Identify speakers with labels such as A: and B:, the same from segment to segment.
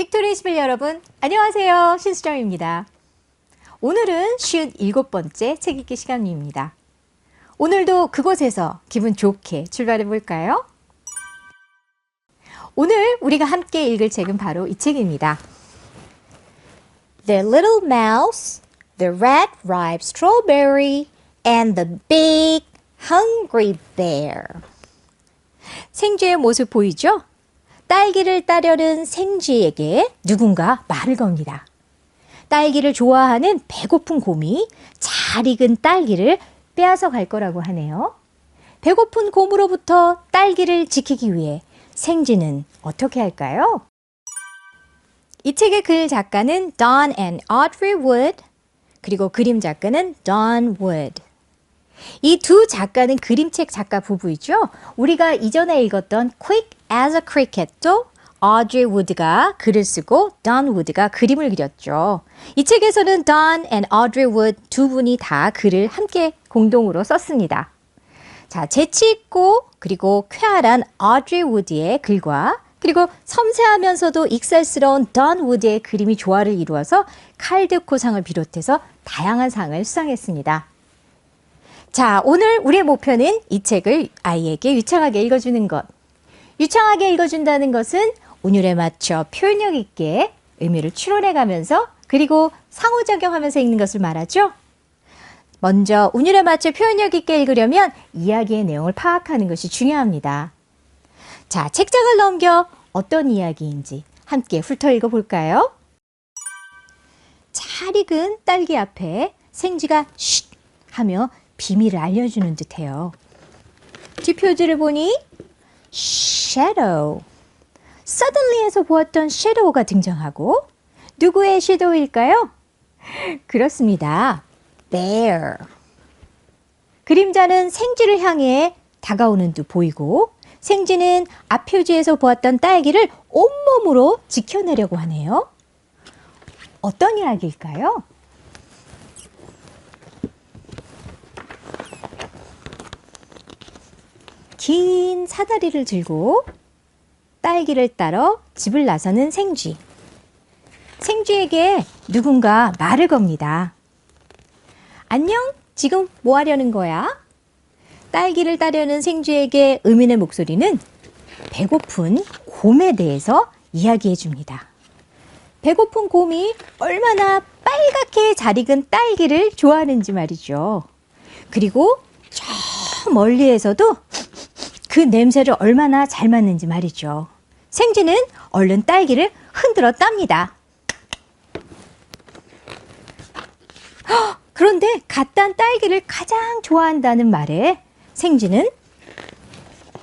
A: 빅토리스빌 여러분, 안녕하세요. 신수정입니다. 오늘은 57번째 책 읽기 시간입니다. 오늘도 그곳에서 기분 좋게 출발해 볼까요? 오늘 우리가 함께 읽을 책은 바로 이 책입니다. The Little Mouse, The Red Ripe Strawberry, and the Big Hungry Bear. 생쥐의 모습 보이죠? 딸기를 따려는 생쥐에게 누군가 말을 겁니다. 딸기를 좋아하는 배고픈 곰이 잘 익은 딸기를 빼앗아 갈 거라고 하네요. 배고픈 곰으로부터 딸기를 지키기 위해 생쥐는 어떻게 할까요? 이 책의 글 작가는 Don and Audrey Wood, 그리고 그림 작가는 Don Wood. 이 두 작가는 그림책 작가 부부이죠. 우리가 이전에 읽었던 Quick as a Cricket도 Audrey Wood가 글을 쓰고 Don Wood가 그림을 그렸죠. 이 책에서는 Don and Audrey Wood 두 분이 다 글을 함께 공동으로 썼습니다. 자, 재치 있고 그리고 쾌활한 Audrey Wood의 글과 그리고 섬세하면서도 익살스러운 Don Wood의 그림이 조화를 이루어서 칼드코상을 비롯해서 다양한 상을 수상했습니다. 자, 오늘 우리의 목표는 이 책을 아이에게 유창하게 읽어주는 것. 유창하게 읽어준다는 것은 운율에 맞춰 표현력 있게 의미를 추론해 가면서 그리고 상호작용하면서 읽는 것을 말하죠. 먼저 운율에 맞춰 표현력 있게 읽으려면 이야기의 내용을 파악하는 것이 중요합니다. 자, 책장을 넘겨 어떤 이야기인지 함께 훑어 읽어볼까요? 잘 익은 딸기 앞에 생쥐가 쉿 하며 비밀을 알려주는 듯해요. 뒷표지를 보니 shadow, suddenly에서 보았던 shadow가 등장하고 누구의 shadow일까요? 그렇습니다. bear. 그림자는 생쥐를 향해 다가오는 듯 보이고 생쥐는 앞 표지에서 보았던 딸기를 온몸으로 지켜내려고 하네요. 어떤 이야기일까요? 긴 사다리를 들고 딸기를 따러 집을 나서는 생쥐. 생쥐에게 누군가 말을 겁니다. 안녕? 지금 뭐 하려는 거야? 딸기를 따려는 생쥐에게 의민의 목소리는 배고픈 곰에 대해서 이야기해 줍니다. 배고픈 곰이 얼마나 빨갛게 잘 익은 딸기를 좋아하는지 말이죠. 그리고 저 멀리에서도 그 냄새를 얼마나 잘 맡는지 말이죠. 생쥐는 얼른 딸기를 흔들어 땁니다. 그런데 갓단 딸기를 가장 좋아한다는 말에 생쥐는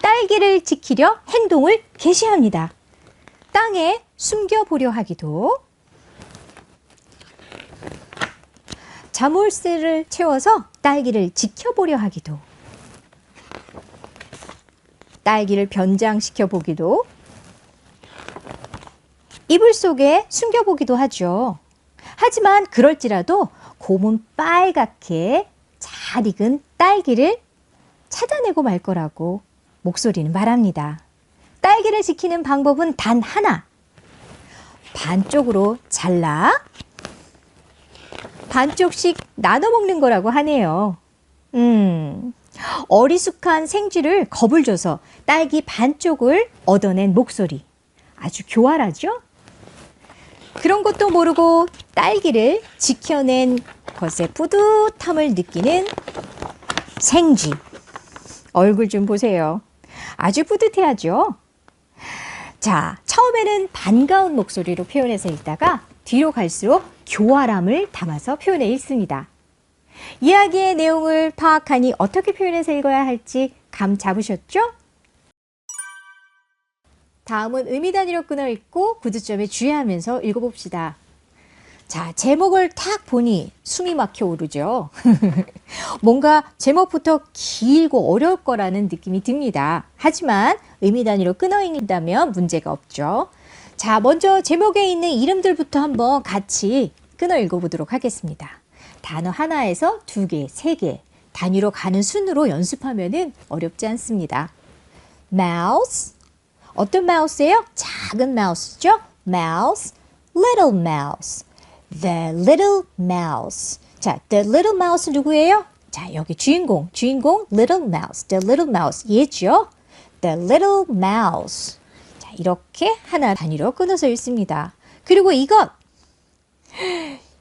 A: 딸기를 지키려 행동을 개시합니다. 땅에 숨겨보려 하기도 자물쇠를 채워서 딸기를 지켜보려 하기도 딸기를 변장시켜 보기도 이불 속에 숨겨 보기도 하죠. 하지만 그럴지라도 곰은 빨갛게 잘 익은 딸기를 찾아내고 말 거라고 목소리는 말합니다. 딸기를 지키는 방법은 단 하나. 반쪽으로 잘라 반쪽씩 나눠 먹는 거라고 하네요. 음, 어리숙한 생쥐를 겁을 줘서 딸기 반쪽을 얻어낸 목소리. 아주 교활하죠? 그런 것도 모르고 딸기를 지켜낸 것의 뿌듯함을 느끼는 생쥐. 얼굴 좀 보세요. 아주 뿌듯해하죠? 자, 처음에는 반가운 목소리로 표현해서 읽다가 뒤로 갈수록 교활함을 담아서 표현해 읽습니다. 이야기의 내용을 파악하니 어떻게 표현해서 읽어야 할지 감 잡으셨죠? 다음은 의미 단위로 끊어 읽고 구두점에 주의하면서 읽어봅시다. 자, 제목을 탁 보니 숨이 막혀 오르죠. 뭔가 제목부터 길고 어려울 거라는 느낌이 듭니다. 하지만 의미 단위로 끊어 읽는다면 문제가 없죠. 자, 먼저 제목에 있는 이름들부터 한번 같이 끊어 읽어보도록 하겠습니다. 단어 하나에서 두 개, 세 개, 단위로 가는 순으로 연습하면 어렵지 않습니다. mouse, 어떤 마우스예요? 작은 마우스죠? mouse, little mouse. The little mouse. 자, the little mouse 누구예요? 자, 여기 주인공, 주인공 little mouse. The little mouse 얘죠? The little mouse. 자, 이렇게 하나 단위로 끊어서 읽습니다. 그리고 이것.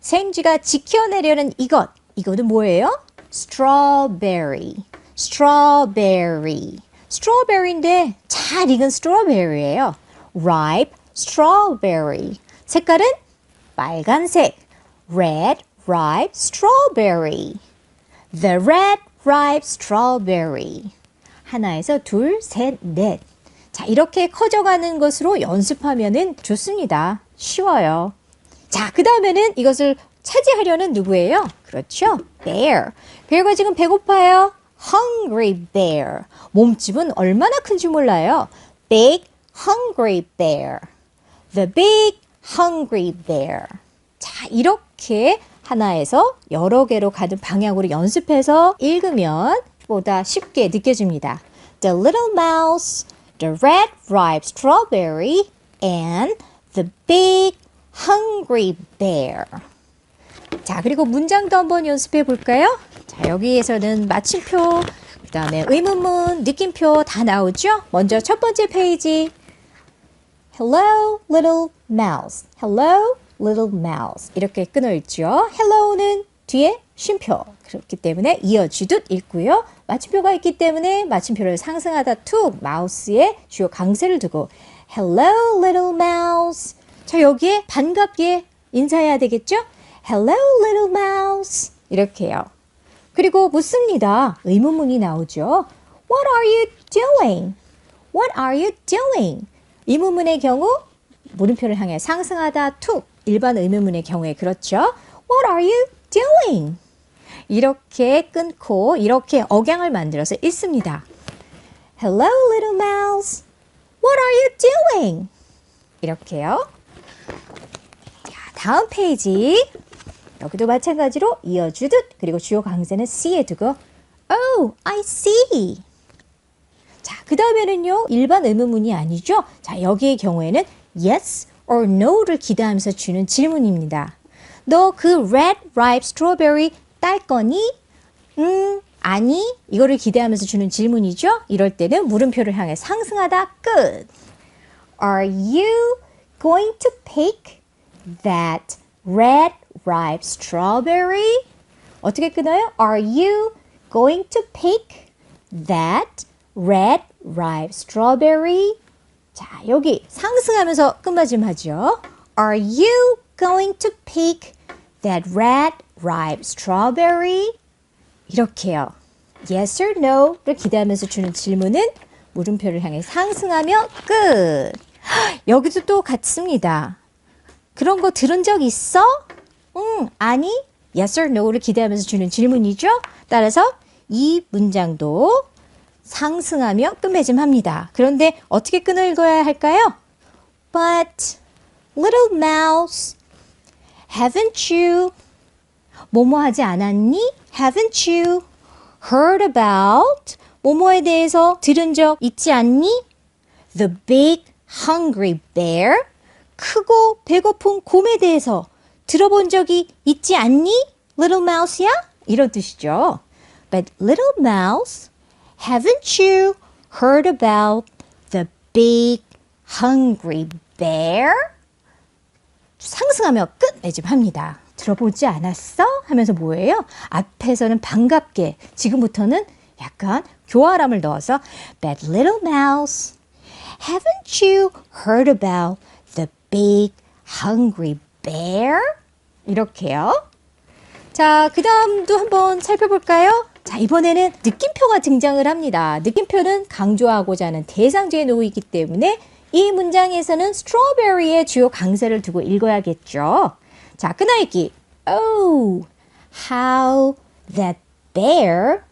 A: 생쥐가 지켜내려는 이것. 이거는 뭐예요? strawberry. strawberry. strawberry인데 잘 익은 strawberry예요. ripe strawberry. 색깔은 빨간색. red ripe strawberry. The red ripe strawberry. 하나에서 둘, 셋, 넷. 자, 이렇게 커져가는 것으로 연습하면은 좋습니다. 쉬워요. 자, 그 다음에는 이것을 차지하려는 누구예요? 그렇죠. bear. bear가 지금 배고파요. hungry bear. 몸집은 얼마나 큰지 몰라요. big hungry bear. The big hungry bear. 자, 이렇게 하나에서 여러 개로 가는 방향으로 연습해서 읽으면 보다 쉽게 느껴집니다. The little mouse, the red ripe strawberry, and the big hungry bear. 자, 그리고 문장도 한번 연습해 볼까요? 자, 여기에서는 마침표, 그 다음에 의문문, 느낌표 다 나오죠? 먼저 첫 번째 페이지. Hello, little mouse. Hello, little mouse. 이렇게 끊어 읽죠. Hello는 뒤에 쉼표. 그렇기 때문에 이어지듯 읽고요. 마침표가 있기 때문에 마침표를 상승하다 툭 마우스에 주요 강세를 두고 Hello, little mouse. 자, 여기에 반갑게 인사해야 되겠죠? Hello, little mouse. 이렇게요. 그리고 묻습니다. 의문문이 나오죠. What are you doing? What are you doing? 의문문의 경우 물음표를 향해 상승하다 툭 일반 의문문의 경우에 그렇죠. What are you doing? 이렇게 끊고 이렇게 억양을 만들어서 읽습니다. Hello, little mouse. What are you doing? 이렇게요. 자, 다음 페이지. 여기도 마찬가지로 이어주듯 그리고 주요 강세는 C에 두고 Oh, I see. 자, 그 다음에는요, 일반 의문문이 아니죠? 자, 여기의 경우에는 yes or no를 기대하면서 주는 질문입니다. 너 그 red ripe strawberry 딸 거니? 음, 아니. 이거를 기대하면서 주는 질문이죠? 이럴 때는 물음표를 향해 상승하다 끝. Are you going to pick that red ripe strawberry? 어떻게 끊어요? Are you going to pick that red ripe strawberry? 자, 여기 상승하면서 끝마짐하죠. Are you going to pick that red ripe strawberry? 이렇게요. Yes or no를 기대하면서 주는 질문은 물음표를 향해 상승하며 끝. 여기도 또 같습니다. 그런 거 들은 적 있어? 응, 아니. Yes or no를 기대하면서 주는 질문이죠. 따라서 이 문장도 상승하며 끝맺음합니다. 그런데 어떻게 끈을 읽어야 할까요? But little mouse, haven't you 뭐뭐 하지 않았니? Haven't you heard about 뭐뭐에 대해서 들은 적 있지 않니? The big hungry bear 크고 배고픈 곰에 대해서 들어본 적이 있지 않니? Little mouse야? 이런 뜻이죠. But little mouse, haven't you heard about the big hungry bear? 상승하며 끝 매집합니다. 들어보지 않았어? 하면서 뭐예요? 앞에서는 반갑게, 지금부터는 약간 교활함을 넣어서 But little mouse, haven't you heard about the big hungry bear? 이렇게요. 자, 그 다음도 한번 살펴볼까요? 자, 이번에는 느낌표가 등장을 합니다. 느낌표는 강조하고자 하는 대상제의 노이기 때문에 이 문장에서는 strawberry의 주요 강세를 두고 읽어야겠죠. 자, 끄나읽기. Oh, how that bear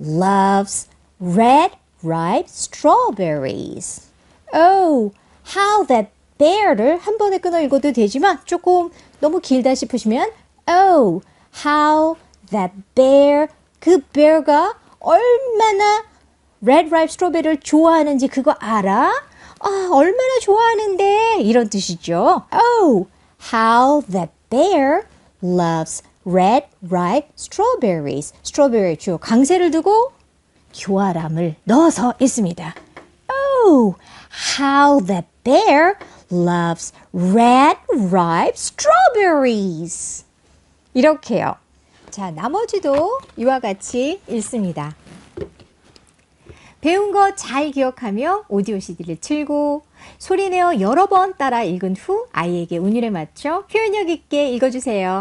A: loves red ripe strawberries. Oh, how that bear를 한 번에 끊어 읽어도 되지만 조금 너무 길다 싶으시면 Oh, how that bear 그 bear가 얼마나 red ripe strawberry를 좋아하는지 그거 알아? 아, 얼마나 좋아하는데 이런 뜻이죠. Oh, how that bear loves red ripe strawberries. strawberry 주어 강세를 두고 교활함을 넣어서 있습니다. Oh, how that bear loves red ripe strawberries. 이렇게요. 자, 나머지도 이와 같이 읽습니다. 배운 거 잘 기억하며 오디오 CD를 틀고 소리내어 여러 번 따라 읽은 후 아이에게 운율에 맞춰 표현력 있게 읽어주세요.